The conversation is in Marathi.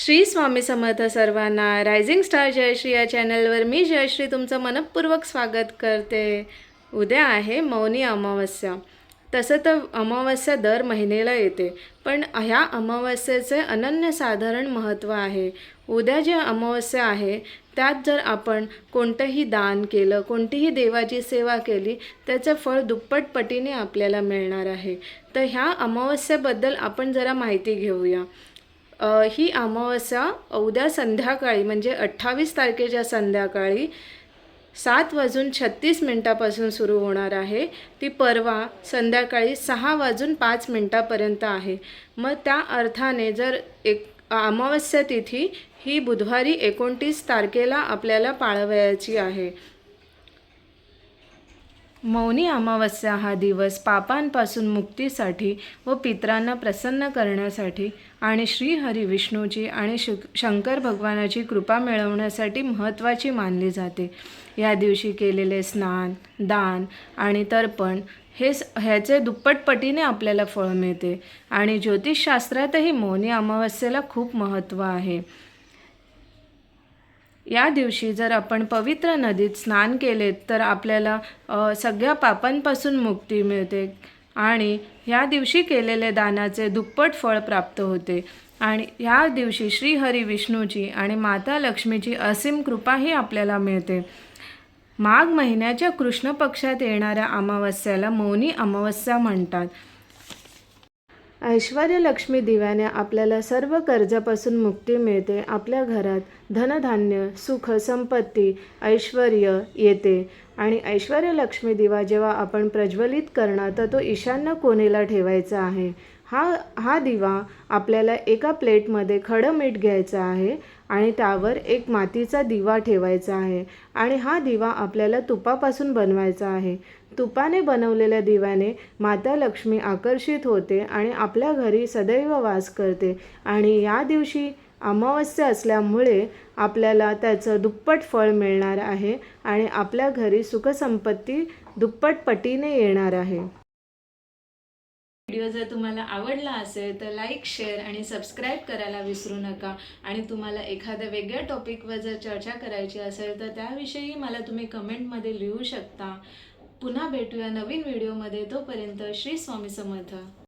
श्री स्वामी समर्थ सर्वांना रायझिंग स्टार जयश्री या चॅनलवर मी जयश्री तुमचं मनपूर्वक स्वागत करते. उद्या आहे मौनी अमावस्या. तसं तर अमावस्या दर महिन्याला येते पण ह्या अमावस्येचे अनन्यसाधारण महत्त्व आहे. उद्या जे अमावस्या आहे त्यात जर आपण कोणतंही दान केलं कोणतीही देवाची सेवा केली त्याचं फळ दुप्पट पटीने आपल्याला मिळणार आहे. तर ह्या अमावस्येबद्दल आपण जरा माहिती घेऊया. ही अमावस्या उद्या संध्याकाळी म्हणजे अठ्ठावीस तारखेच्या संध्याकाळी सात वाजून छत्तीस मिनटापासून सुरू होणार आहे. ती परवा संध्याकाळी सहा वाजून पाच मिनटापर्यंत आहे. मग त्या अर्थाने जर एक अमावस्या तिथी ही बुधवारी एकोणतीस तारखेला आपल्याला पाळवायची आहे. मौनी अमावस्या हा दिवस पापांपासून मुक्तीसाठी व पित्रांना प्रसन्न करण्यासाठी आणि श्रीहरी विष्णूची आणि श शंकर भगवानाची कृपा मिळवण्यासाठी महत्त्वाची मानली जाते. या दिवशी केलेले स्नान दान आणि तर्पण हे ह्याचे दुप्पटपटीने आपल्याला फळ मिळते. आणि ज्योतिषशास्त्रातही मौनी अमावस्येला खूप महत्त्व आहे. या दिवशी जर आपण पवित्र नदीत स्नान केले तर आपल्याला सगळ्या पापांपासून मुक्ती मिळते आणि ह्या दिवशी केलेले दानाचे दुप्पट फळ प्राप्त होते. आणि ह्या दिवशी श्रीहरी विष्णूची आणि माता लक्ष्मीची असीम कृपाही आपल्याला मिळते. माघ महिन्याच्या कृष्ण पक्षात येणाऱ्या अमावस्याला मौनी अमावस्या म्हणतात. ऐश्वर्यलक्ष्मी दिव्याने आपल्याला सर्व कर्जापासून मुक्ती मिळते. आपल्या घरात धनधान्य सुख संपत्ती ऐश्वर येते. आणि ऐश्वर्यलक्ष्मी दिवा जेव्हा आपण प्रज्वलित करणार तर तो ईशान्य कोणीला ठेवायचा आहे. हा हा दिवा आपल्याला एका प्लेटमध्ये खडं मीठ घ्यायचं आहे आणि त्यावर एक मातीचा दिवा ठेवायचा आहे आणि हा दिवा आपल्याला तुपापासून बनवायचा आहे. तुपाने बनवलेल्या दिव्याने माता लक्ष्मी आकर्षित होते आणि आपल्या घरी सदैव वास करते आणि या दिवशी अमावस्या असल्यामुळे आपल्याला त्याचं दुप्पट फळ मिळणार आहे आणि आपल्या घरी सुखसंपत्ती दुप्पट पटीने येणार आहे. व्हिडिओ जर तुम्हाला आवडला असेल तर लाईक शेअर आणि सबस्क्राईब करायला विसरू नका. आणि तुम्हाला एखाद्या वेगळ्या टॉपिकवर जर चर्चा करायची असेल तर त्याविषयी मला तुम्ही कमेंटमध्ये लिहू शकता. पुन्हा भेटूया नवीन व्हिडिओमध्ये तोपर्यंत श्री स्वामी समर्थ.